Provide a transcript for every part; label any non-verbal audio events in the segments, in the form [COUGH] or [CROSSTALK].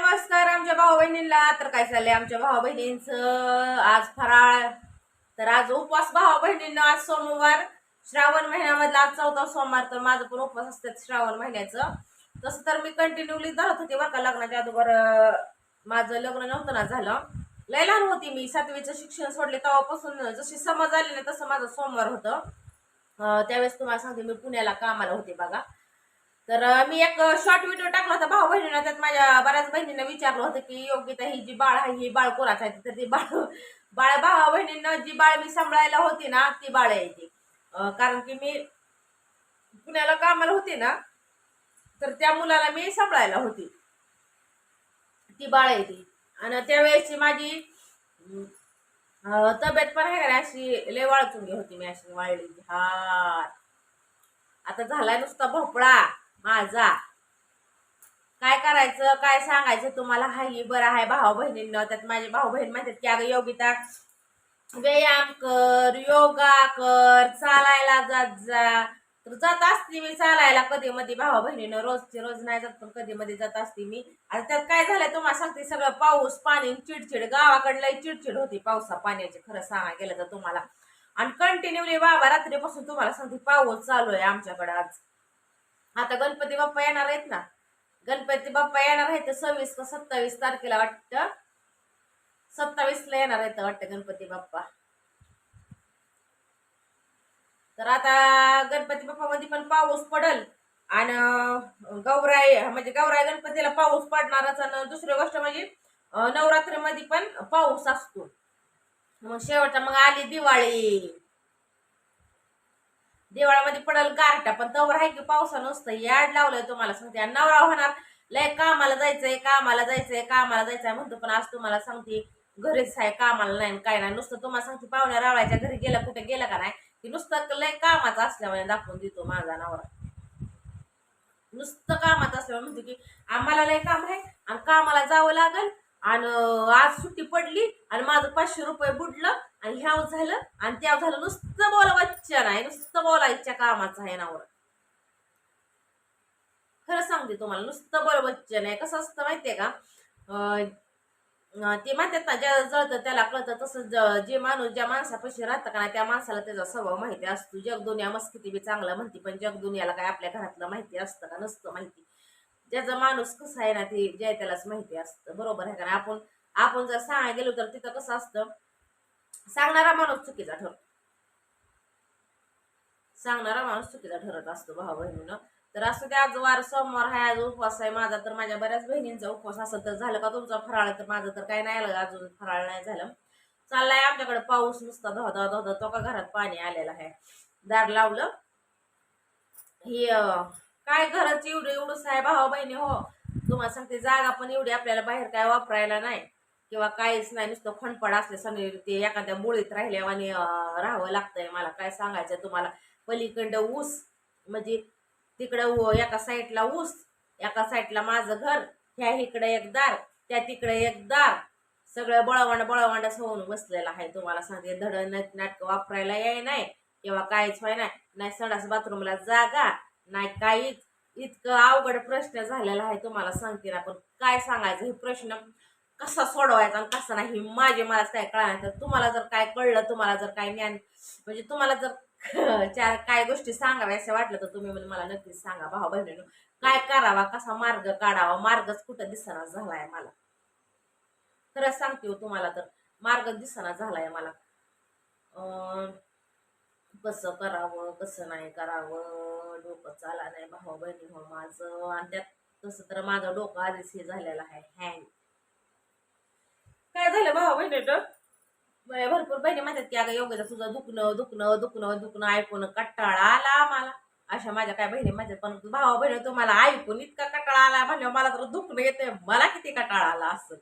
नमस्कार आमच्या भाऊ बहिणींना तर काय चाललंय आमच्या भाऊ बहिणींचं आज फराळ. तर आज उपवास भाऊ बहिणींना आज सोमवार. श्रावण महिन्यामधला आज चौथा सोमवार तर माझं पण उपवास असतात श्रावण महिन्याचं. तसं तर मी कंटिन्यूली धरत होते बरं का लग्नाच्या अगोदर. माझं लग्न नव्हतं ना झालं. लय लहान होती मी. सातवीचं शिक्षण सोडले तेव्हापासून. जशी समज आली ना तसं माझं सोमवार होतं. त्यावेळेस तुम्हाला सांगते मी पुण्याला कामाला होते बघा. तर मी एक शॉर्ट व्हिडिओ टाकला होता भाऊ बहिणीला. त्यात माझ्या बऱ्याच बहिणींना विचारलं होतं की योग्यता ही जी बाळ आहे ही बाळ कोणाच आहे? तर ती बाळ बाळ भाऊ बहिणींना जी बाळ मी सांभाळायला होती ना ती बाळ आहे ती. कारण की मी पुण्याला कामाला होते ना तर त्या मुलाला मी सांभाळायला होती. ती बाळ आहे ती. आणि त्यावेळेसची माझी तब्येत पण आहे अशी लय वाळचुंगी होती मी अशी वाळली हा आता झालाय नुसता भोपळा. माझा. काय करायचं? काय सांगायचं तुम्हाला? हाय बरं आहे भाऊ बहिणींना. त्यात माझे भाऊ बहीण म्हणतात की अगं योगिता व्यायाम कर योगा कर चालायला जात जा. तर जात असते मी चालायला. कधी मध्ये भावा बहिणीनं रोजचे रोज नाही जात पण कधी मध्ये जात असते मी. आता त्यात काय झालंय तुम्हाला सांगते सगळं पाऊस पाणी चिडचिड. गावाकडलं चिडचिड होती पावसा पाण्याची खरं सांगा गेलं तर तुम्हाला. आणि कंटिन्युअली बाबा रात्रीपासून तुम्हाला सांगते पाऊस चालू आहे आमच्याकडे आज. आता गणपती बाप्पा येणार आहेत ना? गणपती बाप्पा येणार आहेत सव्वीस का सत्तावीस तारखेला वाटतं. सत्तावीस ला येणार आहेत वाटतं गणपती बाप्पा. तर आता गणपती बाप्पामध्ये पण पाऊस पडल. आणि गौराय गौराई म्हणजे गौराई गणपतीला पाऊस पडणारच आणि दुसरी गोष्ट म्हणजे नवरात्रीमध्ये पण पाऊस असतो. मग शेवटचा मग आली दिवाळी. देवाळामध्ये पडल गारटा पण तवर आहे की पावसा नसतं याड लावलंय तुम्हाला. सांगते आणि नवरा होणार लय कामाला जायचंय कामाला जायचंय कामाला जायचंय म्हणतो पण आज तुम्हाला सांगते घरीच आहे कामाला नाही काय नाही. नुसतं तुम्हाला सांगते पाहुण्या रावळ्याच्या घरी गेला कुठे गेला का नाही की नुसतं लय कामाचं असल्यामुळे दाखवून देतो माझा नवरा. नुसतं कामात असल्यामुळे म्हणतो की आम्हाला लय काम आहे आणि कामाला जावं लागल आणि आज सुट्टी पडली आणि माझं पाचशे रुपये बुडलं आणि ह्याव झालं आणि त्या झालं. नुसतं बोला नाही. नुसतं बोलायच्या कामाचं आहे नावर खरं सांगते तुम्हाला नुसतं बोल आहे कसं असतं माहितीये का? ते म्हणतात ना ज्या जळतं त्याला कळतं. तसं ज- जे माणूस ज्या माणसापाशी राहतं का नाही त्या माणसाला त्याचा स्वभाव माहिती असतो. जगदुनिया मस्किती बी चांगलं म्हणते पण जग दुनियाला काय आपल्या घरातलं माहिती असतं का? नसतं माहिती. ज्याचा माणूस कसा आहे ना ते ज्या त्यालाच माहिती असतं. बरोबर आहे का आपण आपण जर सांगायला गेलो तर तिथं कसं असतं? सांगणारा माणूस चुकीचा ठरतो. सांगणारा माणूस चुकीचा ठरत असतो भाऊ बहिणीनं. तर असं ते आज वार सोमवार हा आज उपवास आहे माझा तर माझ्या बऱ्याच बहिणींचा उपवास असं तर झालं का तुमचा फराळ? तर माझं तर काही नाही आलं अजून फराळ नाही झालं. चाललाय आमच्याकडे पाऊस नुसता धोधा धोधा तो का घरात पाणी आलेला आहे. दार लावलं. ही काय घराची एवढी एवढंच आहे भावा बहिणी हो? तुम्हाला सांगते जागा पण एवढी आपल्याला बाहेर काय वापरायला नाही. किंवा काहीच नाही नुसतं खणपड असल्यासाने ते एखाद्या मुळीत राहिल्यावाने राहावं लागतंय. मला काय सांगायचं तुम्हाला? पलीकडं ऊस म्हणजे तिकडं उ- एका साईडला ऊस एका साईडला माझं घर ह्या इकडे एक दार त्या तिकडे एक दार. सगळं बळवांड बळवांडच होऊन बसलेलं आहे तुम्हाला सांगते. धड नाटकं वापरायला याय नाही किंवा काहीच व्हाय नाही. नाही बाथरूमला जागा नाही काहीच इतकं अवघड प्रश्न झालेला आहे तुम्हाला सांगते ना. पण काय सांगायचं? हे प्रश्न कसा सोडवायचा आणि कसा नाही माझे मला काय कळणार तर तुम्हाला जर काय कळलं तुम्हाला जर काय ज्ञान म्हणजे तुम्हाला जर [LAUGHS] चार काय गोष्टी सांगाव्या असं वाटलं तर तुम्ही म्हणजे मला नक्कीच सांगा भाऊ बहिणीनं. काय करावा कसा मार्ग काढावा मार्गच कुठं दिसना झालाय मला. खरंच सांगते हो तुम्हाला तर मार्ग दिसना झालाय मला. कसं करावं कसं नाही करावं डोकं चाला नाही भाऊ बहिणी हो माझं. आणि त्यात तसं तर माझं डोकं आधीच हे झालेलं आहे हँग काय झालं भाऊ बहिणीचं? भरपूर बहिणी म्हणतात की अगं योगाचं तुझं दुखणं दुखणं दुखणं दुखणं ऐकून कट्टाळा आला मला अशा माझ्या काय बहिणी माझ्या पण भावा बहिणी तुम्हाला ऐकून इतका कटाळा आला म्हणल्यावर मला तर दुखणं येतंय मला किती कटाळा आला असं.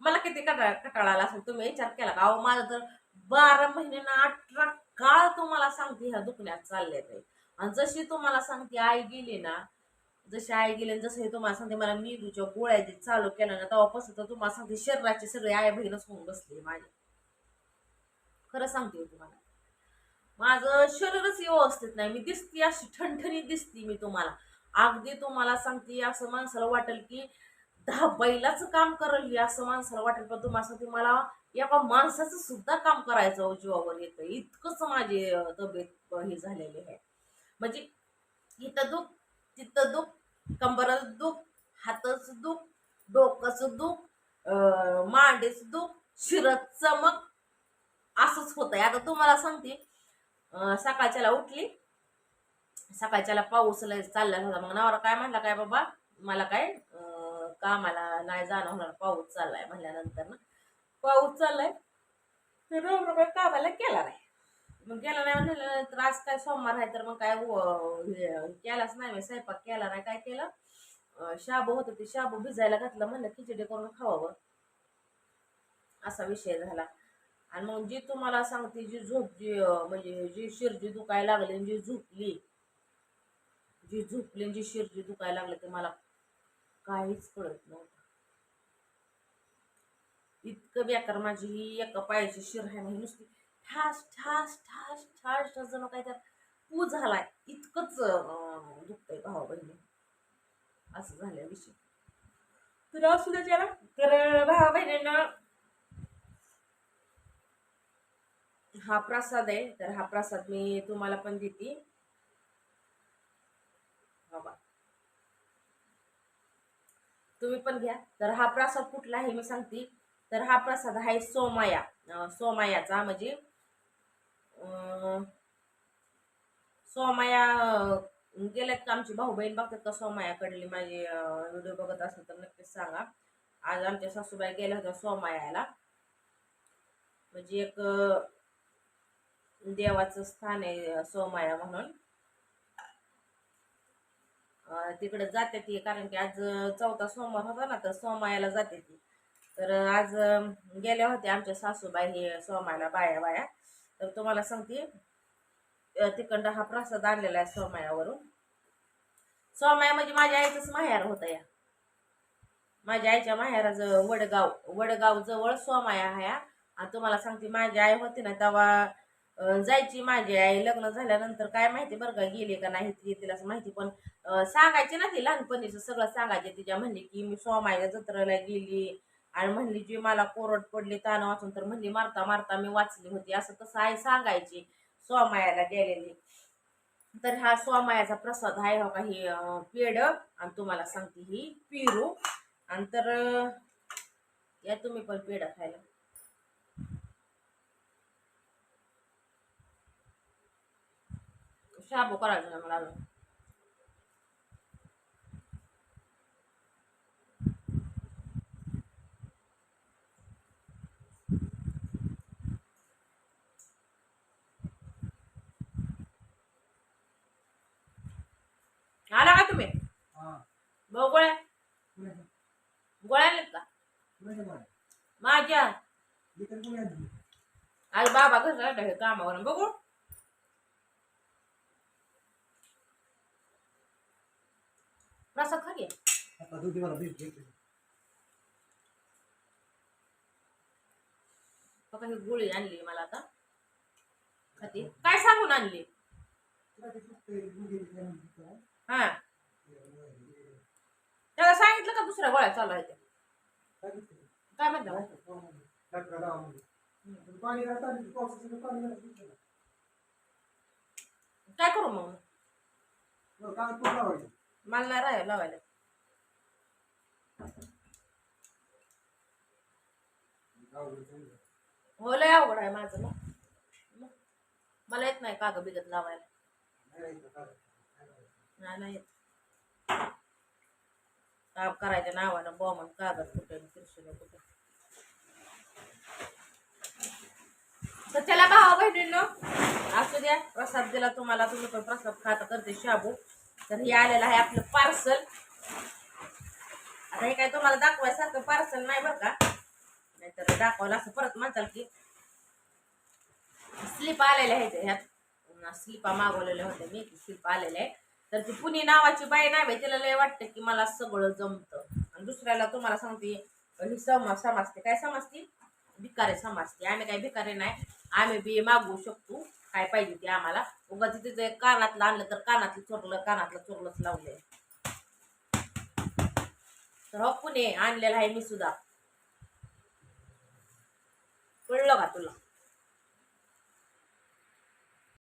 मला किती कटाळा कटाळा आला असेल तुम्ही विचार केला का? अहो माझं तर बारा महिने ना अठरा काळ तुम्हाला सांगते ह्या दुखण्यात चालले ते आणि जशी तुम्हाला सांगते आई गेली ना जशी आई गेले जसं हे तुम्हाला सांगते मला मेंदूच्या गोळ्या जे चालू केल्या ना तेव्हापासून तर तुम्हाला सांगते शरीराचे सगळे आई बहीणच होऊन बसले माझे. खरं सांगते तुम्हाला. माझं शरीरच व्यवस्थित नाही मी दिसते अशी ठणठणी दिसते मी तुम्हाला. अगदी तुम्हाला सांगते असं माणसाला वाटेल की दहा बैलाचं काम करल असं माणसाला वाटेल पण तुम्हाला सांगते मला एका माणसाचं सुद्धा काम करायचं जीवावर येतं. इतकंच माझी तब्येत हे झालेली आहे. म्हणजे इथं दुःख तिथं दुख कंबरच दुख हाताचं दुख डोकंच दुख मांडेच मांडीचं दुख शिरत चमक. असंच होत आहे आता तुम्हाला सांगते अं, सकाळच्याला उठली. सकाळच्याला पाऊस लय चालला होता. मग नवरा काय म्हणला काय बाबा मला काय कामाला नाही जाणं होणार. पाऊस चाललाय म्हणल्यानंतर ना. पाऊस चाललाय. तर नवरा काय कामाला केला नाही. मग गेला नाही म्हणलं तर आज काय सोमवार आहे तर मग काय केलाच नाही मी स्वयंपाक केला नाही काय केलं? शाबू होतं ते शाबू भिजायला घातलं म्हणलं खिचडी करून खावावं असा विषय झाला. आणि मग जी तुम्हाला सांगते जी झोप जी म्हणजे जी शिरजी दुखायला लागली जी झोपली जी झोपली जी शिरजी दुखायला लागली ते मला काहीच कळत नव्हतं. इतकं बेकार माझी ही एका पायाची शिर आहे ना ही नुसती ठास ठास ठास ठास ठास जणू काय त्यात पू झालाय. इतकंच दुखतंय भावा बहिणी. असं झालं विषय. तर असू द्या त्याला तर भावा बहिणींना हा प्रसाद आहे. तर हा प्रसाद मी तुम्हाला पण देते. बाबा. तुम्ही पण घ्या. तर हा प्रसाद कुठला आहे? मी सांगते. तर हा प्रसाद आहे सोमाया. सोमायाचा म्हणजे सोमाया गेल्यात का आमची भाऊ बहीण? बघतात का सोमायाकडली माझी व्हिडिओ बघत असेल तर नक्कीच सांगा. आज आमच्या सासूबाई गेल्या होत्या सोमायाला. म्हणजे एक देवाचं स्थान आहे सोमाया म्हणून. तिकडे जाते ती कारण की आज चौथा सोमवार होता ना तर सोमायाला जाते ती. तर आज गेल्या होत्या आमच्या सासूबाई हे सोमायला बाया बाया तर तुम्हाला सांगते अं, तिकडं हा प्रसाद आणलेला आहे सोमायावरून. सोमाया म्हणजे माझ्या आईचंच माहेर होता या. माझ्या आईच्या माहेराज वडगाव वडगाव जवळ सोमाया ह्या हा. आणि तुम्हाला सांगते माझी आई होती ना तेव्हा जायची माझी आई लग्न झाल्यानंतर काय माहिती बरं का गेली का नाही ती तिला माहिती पण सांगायची ना ती लहानपणीचं सगळं सांगायचे तिच्या म्हणली की मी सोमाया जत्रेला गेली. आणि म्हणली जी मला कोरड पडली ताण वाचून तर म्हणली मारता मारता मी वाचली होती. असं तसं आई सांगायची स्वामायाला गेलेली. तर हा स्वामायाचा प्रसाद आहे हो काही पेड आणि तुम्हाला सांगते ही पिरू. आणि तर या तुम्ही पण पेढं खायला. शाबू करायचं ना मला भाऊ गोळ्या गोळ्या आणल्यात का माझ्या आज बाबा कसं हे कामावर बघू प्रसाद खा बघा ही गोळी आणली मला आता खाते काय सांगून आणली हा त्याला सांगितलं का दुसऱ्या गोळ्या चालू आहे काय म्हणता? काय करू मग? मला नाही राहायला लावायला. हो लय अवघड आहे माझं ना. मला येत नाही कागद बिगत लावायला. नाही नाही येत. काम करायच्या नावानं बॉमन कागद कुठे कृष्ण कुठे. तर त्याला भावा बहिणींनो असू द्या प्रसाद दिला तुम्हाला तुम्ही पण प्रसाद खाता करते शाबू. तर हे आलेलं आहे आपलं पार्सल. आता हे काय तुम्हाला दाखवायसारखं पार्सल नाही बरं का? नाहीतर दाखवायला असं परत म्हणताल की स्लिप आलेल्या आहेत ह्यात. स्लिपा मागवलेल्या होत्या मी स्लिप आलेल्या आहे तर ती पुणे नावाची बाई नाही तिला लय वाटतं की मला सगळं जमतं. आणि दुसऱ्याला तुम्हाला सांगते ही सम समजते. काय समजते? भिकारे समजते. आम्ही काय भिकारे नाही. आम्ही बी मागवू शकतो. काय पाहिजे ते आम्हाला. उगा तिथे कानातलं आणलं तर कानातलं चोरलं कानातलं चोरलंच लावलंय. तर हो पुणे आणलेला आहे मी सुद्धा. कळलं का तुला?